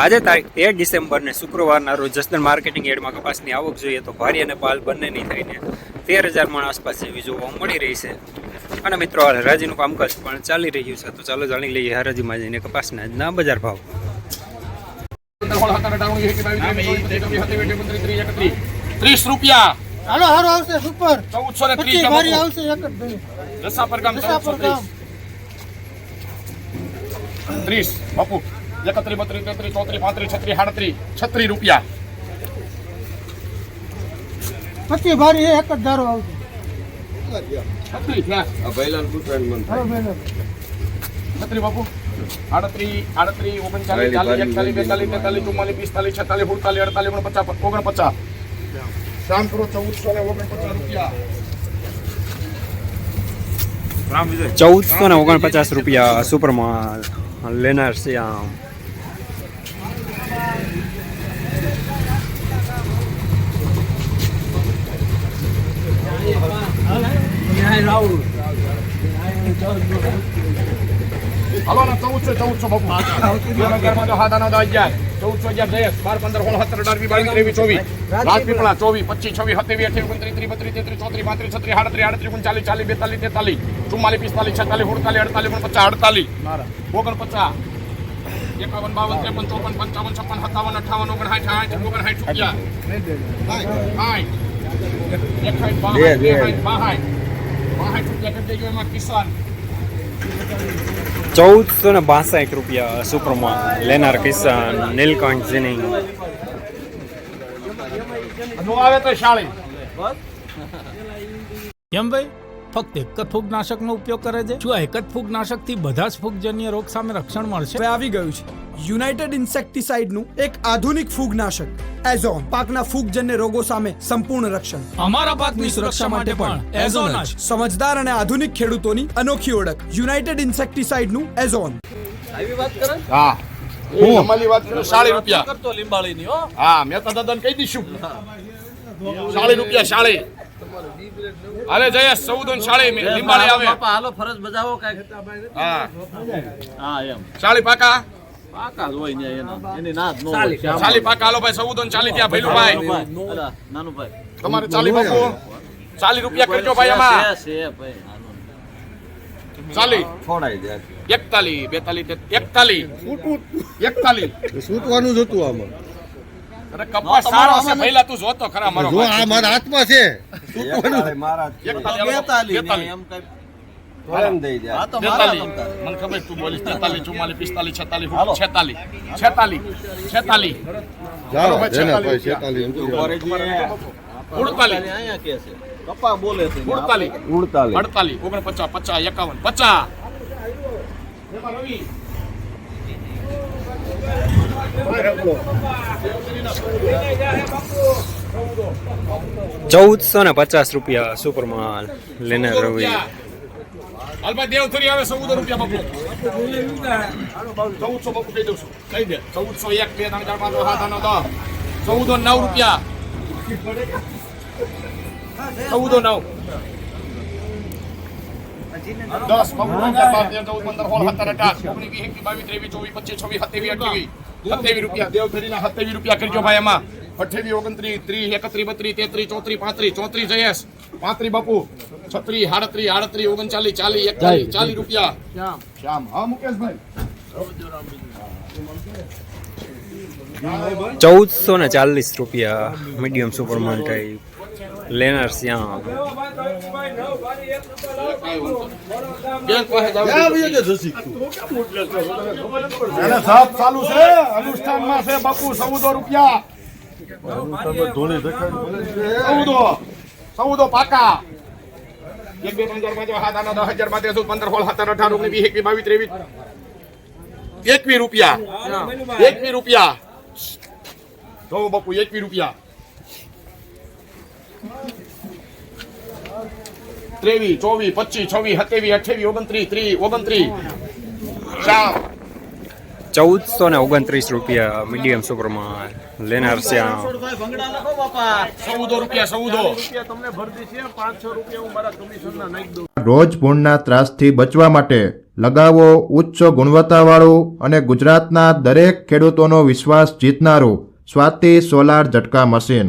આજે તારીખ તેર ડિસેમ્બર ને શુક્રવારના રોજ જસદણ માર્કેટિંગ એડમાં કપાસની આવક જોઈએ તો ભારી અને પાલ બંનેની થઈને તેર હજાર મણ આસપાસ જેવી જોવા મળી રહી છે. અને મિત્રો હરાજીનું કામકાજ પણ ચાલી રહ્યું છે. તો ચાલો જાણી લઈએ હરાજીમાં જઈને કપાસના આજના બજાર ભાવ. ત્રીસ રૂપિયા. હાલો હારો આવશે સુપર. ચૌદસો ને ત્રીસ ભારી આવશે એક જ ગામ જસાપર ગામ. ત્રીસ બાપુ. એકત્રીસ બત્રી તેત્રી ચોત્રી પાંત્રી છત્રી સાડત્રી છત્રી રૂપિયા. ભારી એક જ ધારો આવશે. બાપુ. ઓગણચાલીસ ચાલીસ એકતાલીસ બેતાલીસ તેતાલીસ ચુમ્માલીસ પિસ્તાલીસ છેતાલીસ સુડતાલીસ અડતાલીસ ઓગણપચાસ ઓગણપચાસ. શાંતપુરો ચૌદસો ને ઓગણપચાસ રૂપિયા. રામ વિજય. ચૌદસો ને ઓગણપચાસ રૂપિયા સુપરમાં લેનાર શ્યામ હલો ને ચૌદસો ચૌદસો બાપુ. ગાંધીનગરમાં તો હાથ આનો દસ હજાર ચૌદસો હજાર જયેશ બાર પંદર સોળ સત્તર અઢાર વીસ બાવીસ ત્રેવીસ ચોવીસ. રાજપીપળા ચોવીસ પચીસ છવ્વીસ સત્યાવીસ અઠ્યાવીસ ઓગણત્રીસ ત્રીસ બત્રીસ તેત્રીસ ચોત્રીસ પાંત્રીસ છત્રીસ આડત્રીસ આડત્રીસ ઓગણચાલીસ ચાલીસ બેતાલીસ તેતાલીસ ચુમ્માલીસ પિસ્તાલીસ છેતાલીસ સુડતાલીસ અડતાલીસ ઓગણપચાસ અડતાલીસ ઓગણપચાસ એકાવન બાવન ત્રેપન ચોપન પંચાવન છપ્પન સત્તાવન અઠાવન ઓગણસાઠ સાઠ ઓગણસાઠ રૂપિયા સાઠ એકસાઠ બાસઠ ત્રેસાઠ ચૌદસો ને બાસઠ રૂપિયા સુપરમાં લેનાર કિસાન નીલકંઠ જીનિંગ નો આવે તો શાળી. કેમ ભાઈ? ફક્ત એક જ ફૂગનાશકનો ઉપયોગ કરે છે? શું આ એક જ ફૂગનાશકથી બધા જ ફૂગજન્ય રોગ સામે રક્ષણ મળશે? હવે આવી ગયું છે. યુનાઇટેડ ઇન્સેક્ટિસાઇડનું એક આધુનિક ફૂગનાશક એઝોન પાકના ફૂગજન્ય રોગો સામે સંપૂર્ણ રક્ષણ. અમારા પાકની સુરક્ષા માટે પણ એઝોન જ. સમજદાર અને આધુનિક ખેડૂતોની અનોખી ઓળખ યુનાઇટેડ ઇન્સેક્ટિસાઇડનું એઝોન. હા. હું? અમારી વાત કરું? સાડી રૂપિયા. કરતો લીંબાળીની હો. હા મેં તો દાદાને કહી દઈશું સાડી રૂપિયા સાડી અરે જયેશ ચૌદ મેં લીંબાળી આવે. હાલો ફરજ બજાવો કાંઈક. હા. હા એમ. સાડી પાકા? હાલો ચાલી રૂપિયા કરજો ભાઈ એમાં. ચાલી. એકતાલી બેતાલી એકતાલી. એકતાલી. છૂટવાનું જ હતું આમાં. અરે કપાસ સારો છે તું જોતો ખરા મારો જો આ મારા હાથમાં છે. એમ તો. મને ખબર બોલીશ તેતાલી ચુમ્માલીસ પિસ્તાલીસ છેતાલીસ. છેતાલીસ છેતાલીસ છેતાલીસ. ઉડતાલીસ. કપા બોલે છે ઉડતાલીસ. ઉડતાલીસ. અડતાલીસ ઓગણપચાસ પચાસ એકાવન પચાસ. ચૌદસો ને પચાસ રૂપિયા સુપરમાં લેને રવિ. હાલભાઈ દેવથરી આવે ચૌદ રૂપિયા બાપુ ચૌદસો બાપુ કહી દઉં છું. કહી દે. ચૌદસો એક, બે નવ રૂપિયા. ચૌદો નવ. દસ બાપુ અગિયાર બાર તેર ચૌદ પંદર સોળ સત્તર અઢાર ઓગણીસ વીસ એકવીસ બાવીસ ત્રેવીસ ચોવીસ પચીસ છવ્વીસ સત્યાવીસ અઠ્યાવીસ સત્યાવીસ રૂપિયા દેવથરીના સત્યાવીસ રૂપિયા કરજો ભાઈ એમાં અઠ્યાવીસ ઓગણત્રીસ ત્રીસ એકત્રીસ બત્રીસ તેત્રીસ ચોત્રીસ પાંત્રીસ ચોત્રીસ જયેશ પાંત્રીસ બાપુ છત્રીસ સાડત્રીસ આડત્રીસ ઓગણચાલીસ ચાલીસ એકતાલીસ ચાલીસ રૂપિયા શ્યામ શ્યામ હા મુકેશભાઈ ચૌદસો ને ચાલીસ રૂપિયા મીડિયમ સુપરમાં ટાઈપ લેનાર શ્યામ. બેંક પાસે જાવ ક્યાં એને સાપ ચાલુ છે અનુષ્ઠાનમાં છે બાપુ ચૌદો રૂપિયા. ચૌદો ચૌદો પાકા. એક બે ત્રણ ચાર પાંચ હાથ આના દસ હજાર ચૌદ પંદર સોળ સત્તર અઢાર ઓગણીસ વીસ એકવીસ બાવીસ ત્રેવીસ એકવીસ રૂપિયા. એકવીસ રૂપિયા. જો બાપુ એકવી રૂપિયા. ત્રેવીસ ચોવીસ પચીસ છવ્વીસ સત્યાવીસ અઠ્યાવીસ ઓગણત્રીસ ત્રીસ ઓગણત્રીસ. ચૌદસો ને ઓગણત્રીસ રૂપિયા મીડિયમ સુપરમાં લેનાર છે પાંચસો રૂપિયા હું મારા કમિશનના નાખી દઉં રોજ ભૂણના ત્રાસથી બચવા માટે લગાવો ઉચ્ચ ગુણવત્તાવાળું અને ગુજરાતના દરેક ખેડૂતોનો વિશ્વાસ જીતનારું સ્વાતિ સોલાર ઝટકા મશીન.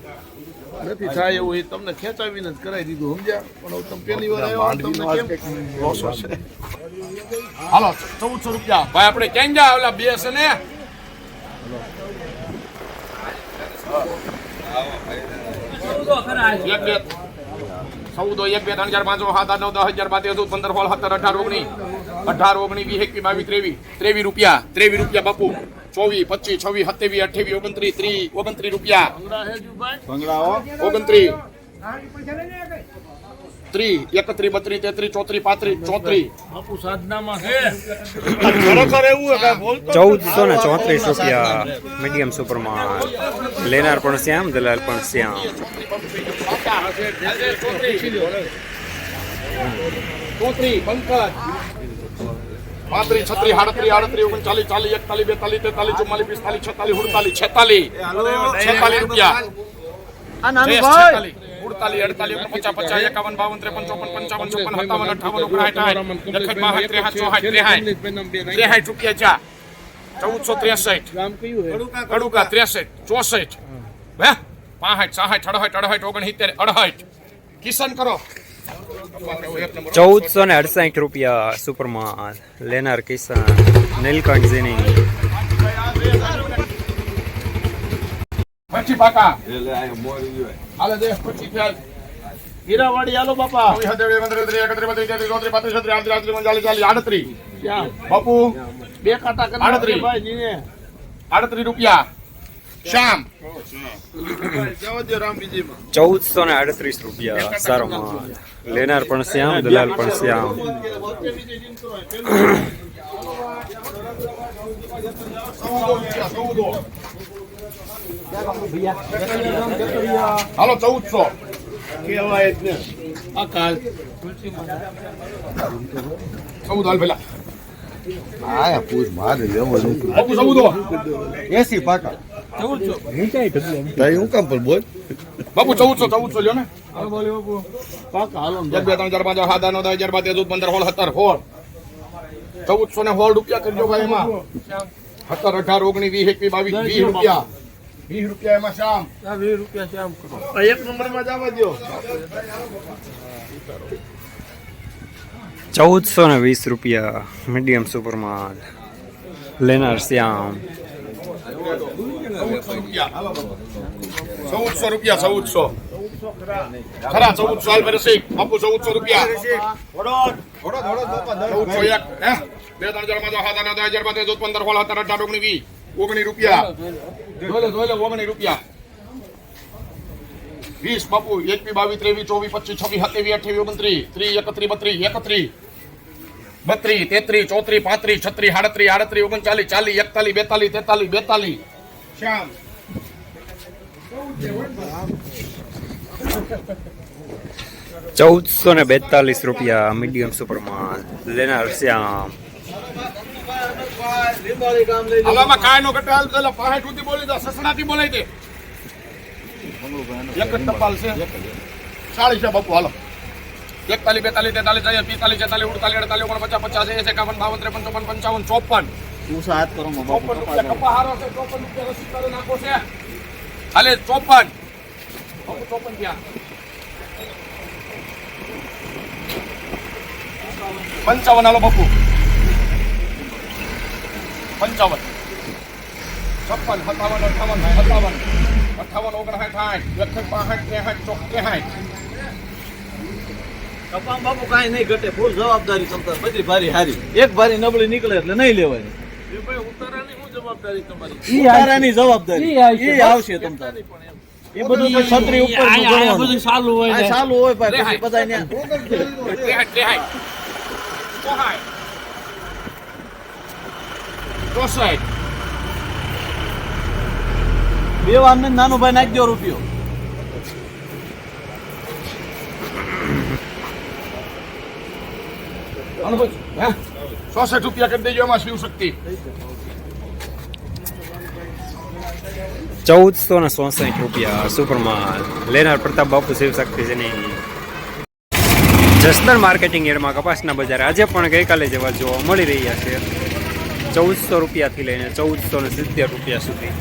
નથી થાય એવું એ તમને ખેંચાવીને જ કરાવી દીધું સમજ્યા? પણ તમે પહેલી વાર આવ્યો તમને કેમ? લોસો છે હાલો ચૌદસો રૂપિયા. ભાઈ આપણે ક્યાં જા ઓલા બે છે ને? એક બે. ચૌદો એક બે ત્રણ ચાર પાંચ સાત આઠ નવ દસ હજાર બાર તેર પંદર સોળ સત્તર અઢાર ઓગણીસ. અઢાર ઓગણીસ વીસ એકવીસ બાવીસ ત્રેવીસ. ત્રેવીસ રૂપિયા ત્રેવીસ રૂપિયા બાપુ. ચોવીસ પચીસ છવ્વીસ સત્યાવીસ અઠ્યાવીસ ઓગણત્રીસ ત્રીસ ઓગણત્રીસ રૂપિયા. ઓગણત્રીસ. ત્રીસ એકત્રીસ બત્રીસ તેત્રીસ ચોત્રીસ પાંત્રીસ ચોત્રીસ. બાપુ સાધનામાં ખરેખર એવું ચૌદસો ને ચોત્રીસ રૂપિયા મીડિયમ સુપરમાં લેનાર પણ શ્યામ દલાલ પણ શ્યામ. ચોત્રીસ પંકજ. પાંત્રીસ છત્રીસ આડત્રીસ આડત્રીસ ઓગણચાલીસ ચાલીસ એકતાલીસ બેતાલીસ તેતાલીસ ચુમ્માલીસ પિસ્તાલીસ છેતાલીસ સુડતાલીસ છેતાલીસ. છેતાલીસ રૂપિયા. છેતાલીસ. ઉડતાલીસ અડતાલીસ ઓગણપચાસ પચાસ એકાવન બાવન ત્રેપન ચોપન પંચાવન છપ્પન સત્તાવન અઠાવન ઓગણસાઠ એકસઠ બાસઠ ત્રેસઠ ચોસઠ ત્રેસઠ ત્રેસઠ રૂપિયા ચા. ચૌદસો ત્રેસઠ. કડુકા ત્રેસઠ ચોસઠ. હે? પાસઠ સાસઠ અડસઠ અડસઠ ઓગણસિત્તેર અડસઠ. કિશન કરો. ચૌદસો ને અડસાઠ રૂપિયા સુપરમાં લેનાર કિસાન નીલકંઠ ઝીની પછી પાકા. હાલે દે પછી હીરાવાડી હાલો બાપા. બે કાંટા કરી આડત્રીસ. નાખજો ભાઈ જીને. આડત્રીસ રૂપિયા. બીજીમાં ચૌદસો ને અડત્રીસ રૂપિયા સારો માલ લેનાર પણ શ્યામ દલાલ પણ શ્યામ. હાલો ચૌદસો. કહેવાય જ ને આ કાલ. ચૌદ હાલ પેલા. હા પૂછ મારે લેવાનું એસી પાકા. તઈ હું કામ પર બોલ. બાપુ ચૌદસો ચૌદસો લ્યો ને. એક બે ત્રણ ચાર પાંચ દસ પંદર હોળ સત્તર સોળ. ચૌદસો ને સોળ રૂપિયા કરજો ભાઈ એમાં. સત્તર અઢાર ઓગણીસ વીસ એકવીસ બાવીસ વીસ રૂપિયા. વીસ રૂપિયા એમાં શ્યામ. વીસ રૂપિયા છે કરો. એક નંબરમાં જવા દો. ચૌદસો ને વીસ રૂપિયા મીડિયમ સુપરમાં લેનાર શ્યામ. ચૌદસો રૂપિયા. ચૌદસો ખરા, ચૌદસો. હાલ ભરે બાપુ, ચૌદસો રૂપિયા. હે? બે, ત્રણ હજારમાં છ હજાર દસ બાર તેર પંદર સોળ, સત્તર અઢાર ઓગણી વી ઓગણી રૂપિયા. ઓગણીસ રૂપિયા. વીસ, બાપુ, એકવી, બાવીસ, ત્રેવીસ, ચોવીસ, પચીસ, છવ્વીસ, સત્યાવીસ, અઠ્યાવીસ, ઓગણત્રીસ. ત્રીસ, એકત્રીસ, બત્રીસ એકત્રીસ. બત્રીસ, તેત્રીસ, ચોત્રીસ, પાંત્રીસ, છત્રીસ આડત્રીસ આડત્રીસ, ઓગણચાલીસ, ચાલીસ, એકતાલીસ, બેતાલીસ તેતાલીસ બેતાલીસ. શ્યામ ચૌદસો ને બેતાલીસ રૂપિયા મીડિયમ સુપરમાં લેનાર શ્યામ હવામાં કાંઈ નો ઘટે હાલ પેલા પાસઠ સુધી બોલી દો સસડાથી બોલાઈ દે એક જ ટપાલ છે ચાલીસ છે બાપુ હાલો એકતાલીસ બેતાલીસ તેતાલીસ ચાલીસ પિસ્તાલીસ છેતાલીસ ઉડતાલીસ અડતાલીસ ઓગણપચાસ પચાસ એકાવન બાવન ત્રેપન ચોપન પંચાવન ચોપન હું સાત કરો હાલે ચોપન. બાપુ ચોપન ત્યાં પંચાવન હાલો બાપુ. પંચાવન. છપ્પન સત્તાવન અઠાવન સત્તાવન. અઠાવન ઓગણસાઠ સાઠ. એકસઠ પાસઠ ત્રેસઠ ચોસઠ કપામ બાપુ કાંઈ નહીં ઘટે ફૂલ જવાબદારી ચમતા બધી ભારી હારી. એક ભારી નબળી નીકળે એટલે નહીં લેવાય. ઉતારાની જવાબદારી આવશે. તમતાર એ બધું તો છત્રી ઉપર બધું ચાલુ હોય ચાલુ હોય ભાઈ બધા ન્યા ત્રેસઠ ત્રેસઠ ચોસઠ ચોસઠ બે વાર ને નાનો ભાઈ નાખી દો રૂપિયો ચોસઠ રૂપિયા કરી દેજો, એમાં શિવ શક્તિ? ચૌદસો ને ચોસઠ રૂપિયા સુપરમાલ. લેનાર પ્રતાપ બાપુ શિવશક્તિ નહીં જસદણ માર્કેટિંગ એડમાં કપાસના બજાર આજે પણ ગઈકાલે જેવા જોવા મળી રહ્યા છે. ચૌદસો રૂપિયાથી લઈને ચૌદસો ને સિત્તેર રૂપિયા સુધી.